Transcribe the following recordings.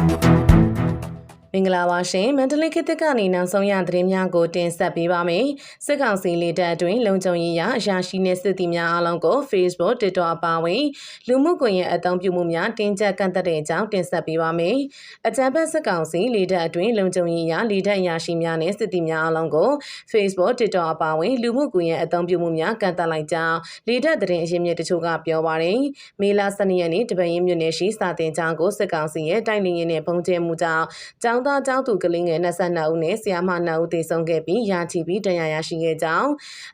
Thank you. မင်္ဂလာပါရှင်မန္တလေးခေတ်သစ်ကနေနောက်ဆုံးရသတင်းများကိုတင်ဆက်ပေးပါမယ်စစ်ကောင်စီလေတပ်အတွင်းလုံခြုံရေးရအရာရှိနှင့်စစ်သည်များအားလုံးကို Facebook TikTok အပါအဝင်လူမှုကွန်ရက်အသုံးပြုမှုများတင်ကြပ်ကန့်သက်တဲ့အကြောင်းတင်ဆက်ပေးပါမယ်အကြံဖက်စစ်ကောင်စီလေတပ်အတွင်းလုံခြုံရေးရလေတပ်အရာရှိများနဲ့စစ်သည်များအားလုံးကို Facebook TikTok အပါအဝင်လူမှုကွန်ရက်အသုံးပြုမှုများကန့်သက်လိုက်ကြောင်းလေတပ်သတင်းအရင်းမြစ်တချို့ကပြောပါတယ်မေလ12ရက်နေ့တပည့်ရင်မြို့နယ်ရှိစာတင်ကျောင်းကိုစစ်ကောင်စီရဲ့တိုက်လင်းရင်းနဲ့ပုံကျဲမှုကြောင့်ကျောင်းသားကျောင်းသူကလေးငယ်22ဦးနဲ့ဆရာမ2ဦးသေဆုံးခဲ့ပြီးရာချီပြီးတရားရရှိခဲ့ကြောင်း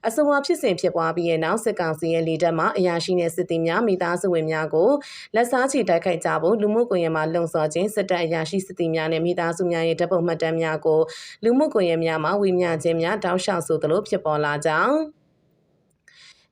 အဆိုပါဖြစ်စဉ်ဖြစ်ပွားပြီးတဲ့နောက်စစ်ကောင်စီရဲ့လေတပ်မှအရာရှိနဲ့စစ်သည်များမိသားစုဝင်များကိုလက်စားချီတိုက်ခိုက်ကြဖို့လူမှုကွန်ရက်မှာလှုံ့ဆော်ခြင်းစစ်တပ်အရာရှိစစ်သည်များနဲ့မိသားစုများရဲ့တပ်ပုံမှတ်တမ်းများကိုလူမှုကွန်ရက်များမှာဝေမျှခြင်းများတောက်လျှောက်ဆိုသလိုဖြစ်ပေါ်လာကြောင်း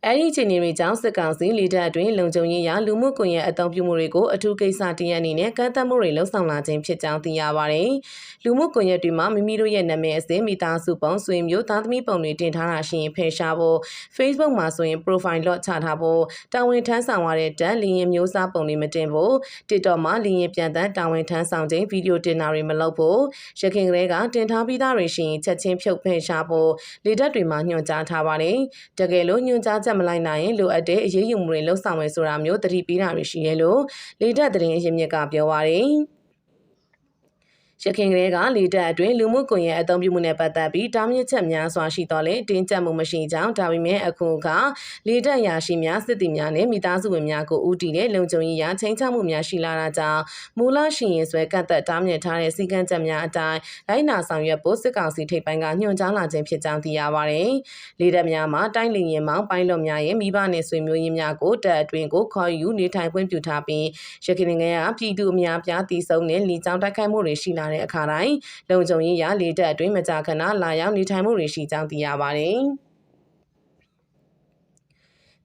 အဲ့ဒီအခြေအနေတွေကြောင့်စစ်ကောင်စီလေတပ်အတွင်းလုံခြုံရေးရလူမှုကွန်ရက်အသုံးပြုမှုတွေကိုအထူးကိစ္စတရအနေနဲ့ကန့်သတ်မှုတွေလှုံ့ဆော်လာခြင်းဖြစ်ကြောင်းသိရပါတယ်။လူမှုကွန်ရက်တွေမှာမိမိတို့ရဲ့နာမည်အစစ်မိသားစုပုံဆွေမျိုးသားသမီးပုံတွေတင်ထားတာရှိရင်ဖယ်ရှားဖို့ Facebook မှာဆိုရင် profile lock ချထားဖို့တာဝန်ထမ်းဆောင်ရတဲ့တက်လင်းရင်မျိုးစားပုံတွေမတင်ဖို့ TikTok မှာလင်းရင်ပြန်တန်းတာဝန်ထမ်းဆောင်ခြင်းဗီဒီယိုတင်တာတွေမလုပ်ဖို့ရခင်ကလေးကတင်ထားပြီးသားတွေရှိရင်ချက်ချင်းဖြုတ်ဖယ်ရှားဖို့လေတပ်တွေမှာညွှန်ကြားထားပါတယ်။တကယ်လို့ညွှန်ကြားချက်မလိုက်နိုင်ရင်လိုအပ်တဲ့အရေးယူမှုတွေလှုပ်ဆောင်မယ်ဆိုတာမျိုးသတိပေးတာတွေရှိရလို့လေတပ်သတင်းအရင်းမြစ်ကပြောပါရယ် ရခင်ကလေးကလေတပ်အတွင်းလူမှုကွန်ရက်အသုံးပြုမှုနဲ့ပတ်သက်ပြီးတားမြစ်ချက်များစွာရှိတော့လဲတင်းကျပ်မှုမရှိကြောင်းဒါပေမဲ့အခုကလေတပ်ရာရှိများစစ်သည်များနဲ့မိသားစုဝင်များကိုဦးတည်တဲ့လုံခြုံရေးရာချင်းချမှုများရှိလာတာကြောင့်မူလရှိရင်ဆွဲကန့်သက်တားမြစ်ထားတဲ့စီကံချက်များအတိုင်းလိုက်နာဆောင်ရွက်ဖို့စစ်ကောင်စီထိပ်ပိုင်းကညွှန်ကြားလာခြင်းဖြစ်ကြောင်းသိရပါတယ်။လေတပ်များမှာတိုင်းလင်ရင်မောင်းပိုင်းလွန်များရဲ့မိဘနဲ့ဆွေမျိုးရင်းများကိုတပ်အတွင်းကိုခေါ်ယူနေထိုင်ခွင့်ပြုထားပြီးရခင်ငယ်ကပြည်သူအများပြားတည်ဆုံတဲ့လီကြောင်းတိုက်ခိုက်မှုတွေရှိလာတဲ့အခါတိုင်းလုံခြုံရေးရလေတပ်အတွင်းမကြာခဏလာရောက်နေထိုင်မှုတွေရှိကြောင်းသိရပါတယ်။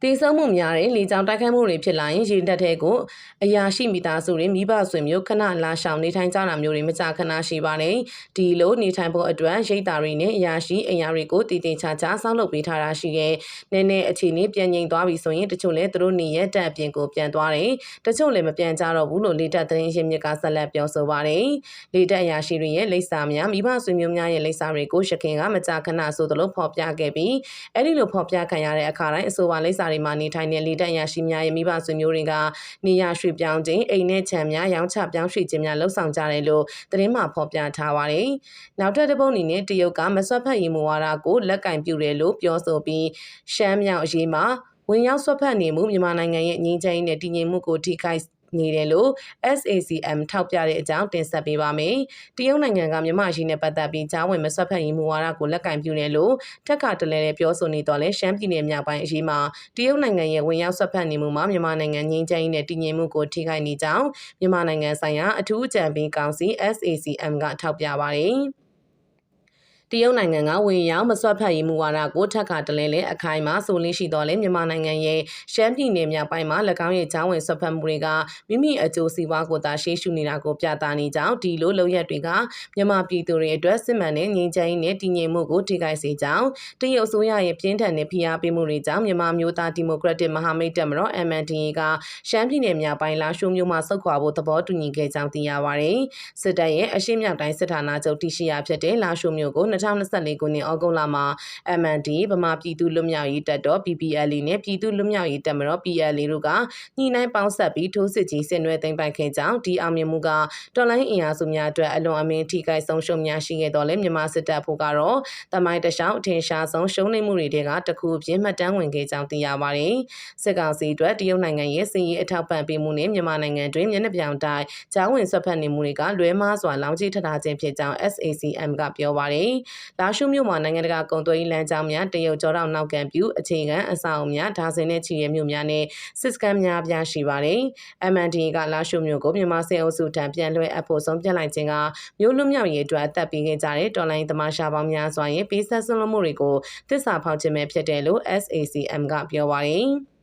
တည်ဆုံမှုများတဲ့လေကြောင်းတိုက်ခိုက်မှုတွေဖြစ်လာရင်ရေတပ်ထဲကိုအရာရှိမိသားစုတွေမိဘဆွေမျိုးခဏလာရှောင်နေထိုင်ကြတာမျိုးတွေမကြာခဏရှိပါတယ်။ဒီလိုနေထိုင်ဖို့အတွက်ရိတ်တာတွေနဲ့အရာရှိအရာတွေကိုတည်တည်ချာချာဆောက်လုပ်ပေးထားတာရှိရဲ့။နည်းနည်းအခြေအနေပြန်ငြိမ်သွားပြီဆိုရင်တချို့လည်းသူတို့နေရတက်အပြင်ကိုပြန်သွားတယ်။တချို့လည်းမပြန်ကြတော့ဘူးလို့လေတပ်သတင်းရင်းမြစ်ကဆက်လက်ပြောဆိုပါတယ်။လေတပ်အရာရှိတွေရဲ့လိပ်စာများမိဘဆွေမျိုးများရဲ့လိပ်စာတွေကိုရှခင်ကမကြာခဏဆိုသလိုဖော်ပြခဲ့ပြီးအဲ့ဒီလိုဖော်ပြခံရတဲ့အခါတိုင်းအဆိုပါလိပ်စာတွေမှာနေထိုင်တဲ့လေတပ်ရရှိများရဲ့မိဘဆွေမျိုးတွေကနေရရွှေ့ပြောင်းခြင်းအိမ်နဲ့ခြံများရောင်းချပြောင်းရွှေ့ခြင်းများလှုပ်ဆောင်ကြတယ်လို့သတင်းမှာဖော်ပြထားပါတယ်။နောက်ထပ်တစ်ပုဒ်အနေနဲ့တရုတ်ကမဆွတ်ဖက်ရေးမူဝါဒကိုလက်ကင်ပြုတယ်လို့ပြောဆိုပြီးရှမ်းမြောက်အရေးမှာဝင်ရောက်ဆွတ်ဖက်နေမှုမြန်မာနိုင်ငံရဲ့ငြိမ်းချမ်းရေးနဲ့တည်ငြိမ်မှုကိုထိခိုက် နေတယ်လို့ SACM ထောက်ပြတဲ့အကြောင်းတင်ဆက်ပေးပါမယ်။တရုတ်နိုင်ငံကမြန်မာရှိနဲ့ပတ်သက်ပြီးကြားဝင်မဆွတ်ဖက်ရေးမူဝါဒကိုလက်ကင်ပြုတယ်လို့ထက်ကတလဲလဲပြောဆိုနေတော့လဲရှမ်းပြည်နယ်မြောက်ပိုင်းအရေးမှာတရုတ်နိုင်ငံရဲ့ဝင်ရောက်ဆွတ်ဖက်နေမှုမှာမြန်မာနိုင်ငံငြိမ်းချမ်းရေးနဲ့တည်ငြိမ်မှုကိုထိခိုက်နေကြောင်းမြန်မာနိုင်ငံဆိုင်ရာအထူးအကြံပေးကောင်စီ SACM ကထောက်ပြပါတယ်။ တရုတ်နိုင်ငံကဝင်ရောက်မဆွတ်ဖက်ရေးမူဝါဒကိုထပ်ခါတလဲလဲအခိုင်မှာဆိုလေးရှိတော်လဲမြန်မာနိုင်ငံရဲ့ရှမ်းပြည်နယ်မြောက်ပိုင်းမှာ၎င်းရဲ့ချောင်းဝင်ဆွတ်ဖက်မှုတွေကမိမိအကျိုးစီးပွားကိုသာရှေ့ရှုနေတာကိုပြသနေကြောင်းဒီလိုလုပ်ရက်တွေကမြန်မာပြည်သူတွေအတွက်စစ်မှန်တဲ့ငြိမ်းချမ်းရေးနဲ့တည်ငြိမ်မှုကိုထိခိုက်စေကြောင်းတရုတ်အစိုးရရဲ့ပြင်းထန်တဲ့ဖိအားပေးမှုတွေကြောင့်မြန်မာမျိုးသားဒီမိုကရက်တစ်မဟာမိတ်တပ်မတော် MNDA ကရှမ်းပြည်နယ်မြောက်ပိုင်းလာရှိုးမြို့မှာဆုတ်ခွာဖို့သဘောတူညီခဲ့ကြောင်းသိရပါတယ်စစ်တပ်ရဲ့အရှေ့မြောက်တိုင်းစစ်ဌာနချုပ်တရှိရာဖြစ်တဲ့လာရှိုးမြို့ကို2024ခုနှစ်ဩဂုတ်လမှာ MND ဗမာပြည်သူ့လွတ်မြောက်ရေးတပ်တော် PPLA နဲ့ပြည်သူ့လွတ်မြောက်ရေးတပ်မတော် PLA တို့ကညှိနှိုင်းပေါင်းဆက်ပြီးထိုးစစ်ကြီးဆင်နွှဲသိမ်းပိုက်ခဲ့ကြောင်းဒီအောင်မြင်မှုကတော်လိုင်းအင်အားစုများအတွက်အလွန်အမင်းထိခိုက်ဆုံးရှုံးများရှိခဲ့တော်လဲမြန်မာစစ်တပ်ဖို့ကတော့တမိုင်းတခြားအထင်ရှားဆုံးရှုံးနိမ့်မှုတွေတဲကတခုအဖြစ်မှတ်တမ်းဝင်ခဲ့ကြောင်းသိရပါတယ်။စစ်ကောင်စီအတွက်တရုတ်နိုင်ငံရဲ့စီးရေးအထောက်ပံ့ပေးမှုနဲ့မြန်မာနိုင်ငံတွင်မျက်နှာပြောင်တိုင်းကြားဝင်ဆွတ်ဖက်နေမှုတွေကလွဲမားစွာလောင်ကြီးထထားခြင်းဖြစ်ကြောင်း SACM ကပြောပါတယ်။လာရှုမြို့မှာနိုင်ငံတကာကုန်သွယ်ရေးလမ်းကြောင်းများတရုတ်ကြောတောင်နောက်ကန်ပြူအခြေခံအဆောက်အအုံများဒါဇင်နဲ့ချီရဲ့မြို့များနဲ့စစ်စကန်များပြားရှိပါတယ်။ MND ကလာရှုမြို့ကိုမြန်မာစစ်အုပ်စုထံပြန်လွှဲအပ်ဖို့ဆုံးဖြတ်လိုက်ခြင်းကမြို့လူမျိုးရေးအတွက်အသက်ပေးခဲ့ကြတဲ့တော်လိုင်းသမားရှာပေါင်းများစွာရဲ့ပေးဆက်ဆွလွန်မှုတွေကိုသစ္စာဖောက်ခြင်းပဲဖြစ်တယ်လို့ SACM ကပြောပါတယ်။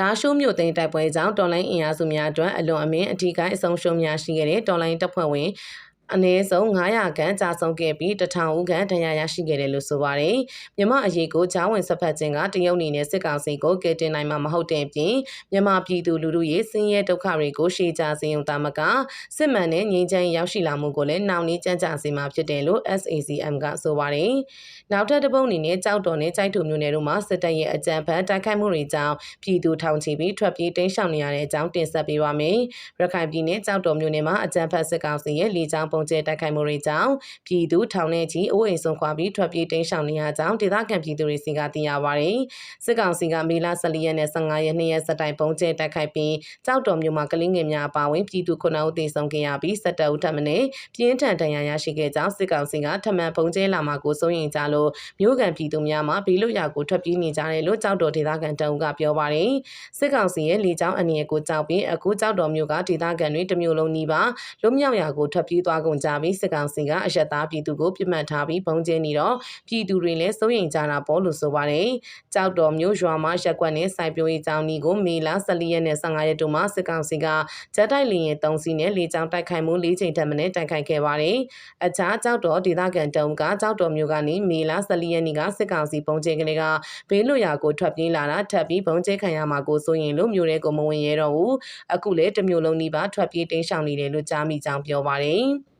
လာရှိုးမြို့သိမ်းတိုက်ပွဲကြောင့်တော်လိုင်းအင်အားစုများအတွက်အလွန်အမင်းအထီးကိုင်းအဆုံးရှုံးများရှိခဲ့တဲ့တော်လိုင်းတပ်ဖွဲ့ဝင် အနည်းဆုံး900ခန့်ကြာဆုံးခဲ့ပြီး1000ဦးခန့်ဒဏ်ရာရရှိခဲ့တယ်လို့ဆိုပါတယ်။မြန်မာအရေးကိုကြားဝင်ဆက်ဖက်ခြင်းကတရုတ်အနေနဲ့စစ်ကောင်စီကိုကယ်တင်နိုင်မှာမဟုတ်တဲ့အပြင်မြန်မာပြည်သူလူထုရဲ့ဆင်းရဲဒုက္ခတွေကိုရှေ့ချစေုံတာမကစစ်မှန်တဲ့ငြိမ်းချမ်းရေးရောက်ရှိလာမှုကိုလည်းနှောင့်နှေးကြမ်းကြစေမှာဖြစ်တယ်လို့ SACM ကဆိုပါတယ်။နောက်ထပ်တစ်ပုတ်အနေနဲ့ကြောက်တော်နဲ့ကြိုက်ထုံမျိုးနယ်တို့မှာစစ်တပ်ရဲ့အကြမ်းဖက်တိုက်ခိုက်မှုတွေကြောင့်ပြည်သူထောင်ချီပြီးထွက်ပြေးတိမ်းရှောင်နေရတဲ့အကြောင်းတင်ဆက်ပေးပါမယ်။ရခိုင်ပြည်နယ်ကြောက်တော်မျိုးနယ်မှာအကြမ်းဖက်စစ်ကောင်စီရဲ့လေကြောင်းပုံကျဲတိုက်ခိုက်မှုတွေကြောင့်ပြည်သူထောင်နဲ့ချီအိုးအိမ်ဆုံးခွာပြီးထွက်ပြေးတိမ်းရှောင်နေရကြောင်းဒေသခံပြည်သူတွေစီကသိရပါတယ်။စစ်ကောင်စီကမေလ14ရက်နဲ့15ရက်နေ့ရက်စတိုင်ပုံကျဲတိုက်ခိုက်ပြီးကြောက်တော်မျိုးမှာကလင်းငယ်များအပါအဝင်ပြည်သူ9ဦးသေဆုံးခဲ့ရပြီး17ဦးထပ်မံပြင်းထန်ဒဏ်ရာရရှိခဲ့ကြောင်းစစ်ကောင်စီကထမှန်ပုံကျဲလာမှာကိုစိုးရိမ်ကြလို့မြို့ကန်ပြည်သူများမှာဘီလို့ရာကိုထွက်ပြေးနေကြတယ်လို့ကြောက်တော်ဒေသခံတအုပ်ကပြောပါတယ်။စစ်ကောင်စီရဲ့လေကြောင်းအနေအကိုကြောက်ပြီးအခုကြောက်တော်မျိုးကဒေသခံတွေတမျိုးလုံးနီးပါလွတ်မြောက်ရာကိုထွက်ပြေးသွားကုန်ကြပြီးစစ်ကောင်စီကအရက်သားပြည်သူကိုပြစ်မှတ်ထားပြီးပုံကျဲနေတော့ပြည်သူတွေလည်းစိုးရိမ်ကြတာပေါ့လို့ဆိုပါတယ်။ကြောက်တော်မျိုးရွာမှာရက်ကွက်နဲ့စိုက်ပျိုးရေးကြောင်းဒီကိုမေလ14ရက်နဲ့15ရက်တို့မှာစစ်ကောင်စီကဂျက်တိုက်လီရင်3စီးနဲ့လေကြောင်းတိုက်ခိုက်မှု၄ချိန်ထပ်မံတိုက်ခိုက်ခဲ့ပါတယ်။အခြားကြောက်တော်ဒေသခံတုံကကြောက်တော်မျိုးကနေမေလ14ရက်နေ့ကစစ်ကောင်စီပုံကျဲကလေးကဘေးလွတ်ရာကိုထွက်ပြေးလာတာထပ်ပြီးပုံကျဲခံရမှာကိုစိုးရင်လို့မျိုးတဲ့ကိုမဝင်ရတော့ဘူး။အခုလေတစ်မျိုးလုံးနီးပါးထွက်ပြေးတိမ်းရှောင်နေတယ်လို့ကြားမိကြောင်းပြောပါတယ်။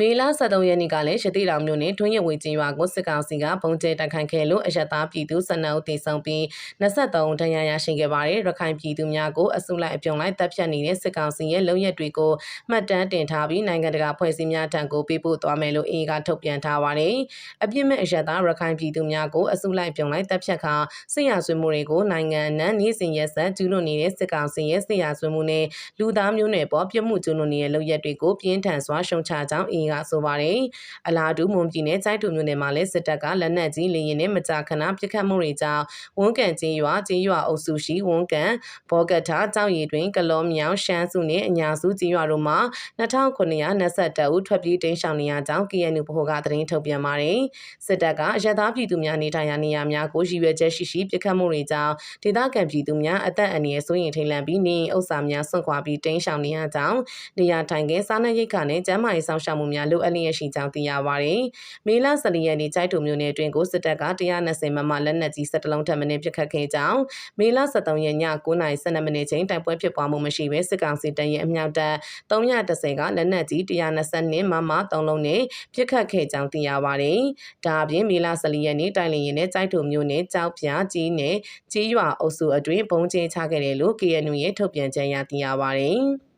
မေလ23ရက်နေ့ကလည်းရတိတောင်မြို့နယ်ထွန်းရဝေကျင်းရွာကိုစစ်ကောင်စီကပုံကျဲတိုက်ခိုက်ခဲ့လို့အရတားပြည်သူ12ဦးသေဆုံးပြီး23ဦးဒဏ်ရာရရှိခဲ့ပါတယ်ရခိုင်ပြည်သူများကိုအစုလိုက်အပြုံလိုက်တပ်ဖြတ်နေတဲ့စစ်ကောင်စီရဲ့လုံရက်တွေကိုမှတ်တမ်းတင်ထားပြီးနိုင်ငံတကာဖွဲ့စည်းများထံကိုပေးပို့သွားမယ်လို့အေကထုတ်ပြန်ထားပါတယ်အပြစ်မဲ့အရတားရခိုင်ပြည်သူများကိုအစုလိုက်ပြုံလိုက်တပ်ဖြတ်ခါစစ်ရာဇဝတ်မှုတွေကိုနိုင်ငံအနှံ့နေစဉ်ရက်ဆက်ကျူးလွန်နေတဲ့စစ်ကောင်စီရဲ့စစ်ရာဇဝတ်မှုနဲ့လူသားမျိုးနွယ်ပေါ်ပြစ်မှုကျူးလွန်နေတဲ့လုံရက်တွေကိုပြင်းထန်စွာရှုံချကြောင်းအေကဆိုပါတယ်။အလားတူမွန်ပြည်နယ်ကြိုက်တူမြို့နယ်မှာလည်းစစ်တပ်ကလက်နက်ကြီးလေရင်နဲ့မကြာခဏပစ်ခတ်မှုတွေကြောင့်ဝန်ကန်ချင်းရွာချင်းရွာအုပ်စုရှိဝန်ကန်ဘောကထာကြောက်ရည်တွင်ကလောမြောင်ရှမ်းစုနဲ့အညာစုချင်းရွာတို့မှာ2922ဦးထွက်ပြေးတိမ်းရှောင်နေရကြောင်း KNU ဗဟိုကသတင်းထုတ်ပြန်ပါတယ်။စစ်တပ်ကအရသာပြည်သူများနေထိုင်ရာနေရာများကိုရည်ရွယ်ချက်ရှိရှိပစ်ခတ်မှုတွေကြောင့်ဒေသခံပြည်သူများအသက်အန္တရာယ်ဆိုရင်ထိန်လန့်ပြီးနေဥစ္စာများဆွန့်ခွာပြီးတိမ်းရှောင်နေရကြောင်းနေရာထိုင်ခင်းစားနပ်ရိက္ခာနဲ့ကျန်းမာရေးဆောင်ရှောက်မှုများလိုအပ်လျက်ရှိကြောင်းသိရပါတယ်။မေလ14ရက်နေ့ကျိုက်ထုံမြို့နယ်အတွင်းကိုစစ်တပ်က120မမလက်နက်ကြီး17လုံးထပ်မံပစ်ခတ်ခဲ့ကြောင်းမေလ13ရက်ည9:12မိနစ်ချိန်တိုက်ပွဲဖြစ်ပွားမှုမရှိဘဲစစ်ကောင်စီတပ်ရဲ့အမြောက်တပ်310ကလက်နက်ကြီး120မမ3လုံးနဲ့ပစ်ခတ်ခဲ့ကြောင်းသိရပါတယ်။ဒါအပြင်မေလ14ရက်နေ့တိုင်လင်ရင်နဲ့ကျိုက်ထုံမြို့နယ်ကြောက်ပြကြီးနဲ့ကြီးရွာအုပ်စုအတွင်းပုံကျင်းချခဲ့တယ်လို့ KNU ရဲ့ထုတ်ပြန်ကြေညာသိရပါတယ်။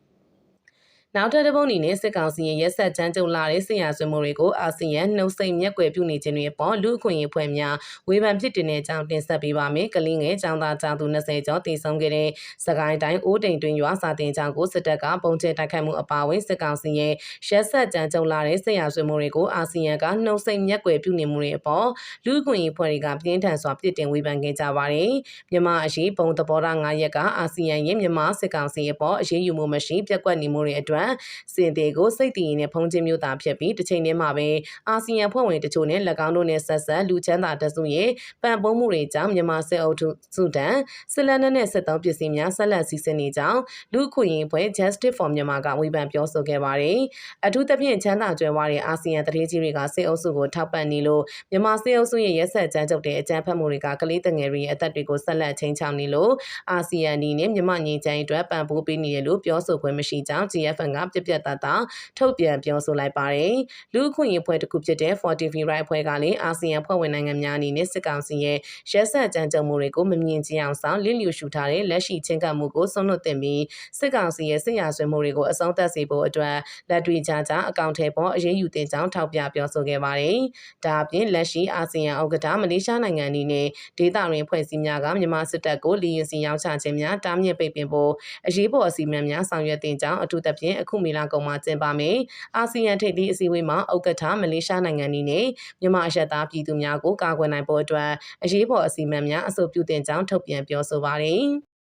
နောက်ထပ်တစ်ပုတ်အနေနဲ့စစ်ကောင်စီရဲ့ရက်ဆက်ကြမ်းကြုတ်လာတဲ့ဆင်ရဆွေးမှုတွေကိုအာဆီယံနှုတ်ဆက်မျက်ကွယ်ပြုနေခြင်းတွေပေါ်လူအခွင့်အရေးဖွဲ့များဝေဖန်ဖြစ်တင်တဲ့အကြောင်းတင်ဆက်ပေးပါမယ်။ကလင်းငယ်ចောင်းသားចောင်းသူ20ကျော်တည်ဆုံခဲ့တဲ့စကိုင်းတိုင်းအိုးတိမ်တွင်ရွာစာတင်ကျောင်းကိုစစ်တပ်ကပုံကျဲတိုက်ခိုက်မှုအပါအဝင်စစ်ကောင်စီရဲ့ရက်ဆက်ကြမ်းကြုတ်လာတဲ့ဆင်ရဆွေးမှုတွေကိုအာဆီယံကနှုတ်ဆက်မျက်ကွယ်ပြုနေမှုတွေအပေါ်လူအခွင့်အရေးဖွဲ့တွေကပြင်းထန်စွာပြစ်တင်ဝေဖန်ခဲ့ကြပါတယ်။မြန်မာအရေးပုံသဘောထား9ရက်ကအာဆီယံရဲ့မြန်မာစစ်ကောင်စီအပေါ်အရေးယူမှုမရှိပြက်ကွက်နေမှုတွေအတွက်စင်သေးကိုစိတ်တည်ရင်နဲ့ဖုံးချင်းမျိုးသားဖြစ်ပြီးတစ်ချိန်တည်းမှာပဲအာဆီယံဖွဲ့ဝင်တချို့နဲ့၎င်းတို့နဲ့ဆက်ဆက်လူချမ်းသာတစုရဲ့ပံ့ပိုးမှုတွေကြောင့်မြန်မာစစ်အုပ်စုတန်စစ်လက်နက်နဲ့စစ်တောင်းပစ္စည်းများဆက်လက်စီစဉ်နေကြောင်းလူခွင့်ရေးဖွဲ့ Justice for Myanmar ကဝေဖန်ပြောဆိုခဲ့ပါတယ်။အထူးသဖြင့်ချမ်းသာကြွယ်ဝတဲ့အာဆီယံတရေကြီးတွေကစစ်အုပ်စုကိုထောက်ပံ့နေလို့မြန်မာစစ်အုပ်စုရဲ့ရက်ဆက်ကြမ်းကြုတ်တဲ့အကြမ်းဖက်မှုတွေကကလေးတငယ်တွေရဲ့အသက်တွေကိုဆက်လက်ချင်းချောင်နေလို့အာဆီယံအနေနဲ့မြန်မာညီချမ်းအတွက်ပံ့ပိုးပေးနေတယ်လို့ပြောဆိုခွင့်မရှိကြောင်း GFN ကပြပြတတ်တာထုတ်ပြန်ပြောဆိုလိုက်ပါတယ်။လူ့အခွင့်အရေးဖွဲ့တစ်ခုဖြစ်တဲ့ Fortify Right အဖွဲ့ကလည်းအာဆီယံဖွဲ့ဝင်နိုင်ငံများအနေနဲ့စစ်ကောင်စီရဲ့ရက်ဆက်ကြမ်းကြုတ်မှုတွေကိုမမြင်ကြအောင်ဆောင်လစ်လျူရှုထားတဲ့လက်ရှိချင်းကပ်မှုကိုဆုံးလွတ်တင်ပြီးစစ်ကောင်စီရဲ့စစ်ရာဆွေးမှုတွေကိုအဆုံးသတ်စေဖို့အတွက်လက်တွေ့ကြကြအကောင့်ထဲပေါ်အရေးယူတင်ကြောင်းထောက်ပြပြောဆိုခဲ့ပါတယ်။ဒါအပြင်လက်ရှိအာဆီယံဥက္ကဋ္ဌမလေးရှားနိုင်ငံအနေနဲ့ဒေသတွင်ဖွဲ့စည်းများကမြန်မာစစ်တပ်ကိုလီရင်စီရောက်ချခြင်းများတားမြစ်ပိတ်ပင်ဖို့အရေးပေါ်အစီအမံများဆောင်ရွက်တင်ကြောင်းအထူးသဖြင့်အခုမေလကုန်မှာကျင်းပမယ်။အာဆီယံထိပ်သီးအစည်းအဝေးမှာဥက္ကဋ္ဌမလေးရှားနိုင်ငံအနေနဲ့မြန်မာအရက်သားပြည်သူများကိုကာကွယ်နိုင်ဖို့အတွက်အရေးပေါ်အစီအမံများအဆိုပြုတင်ကြောင်းထုတ်ပြန်ပြောဆိုပါတယ်။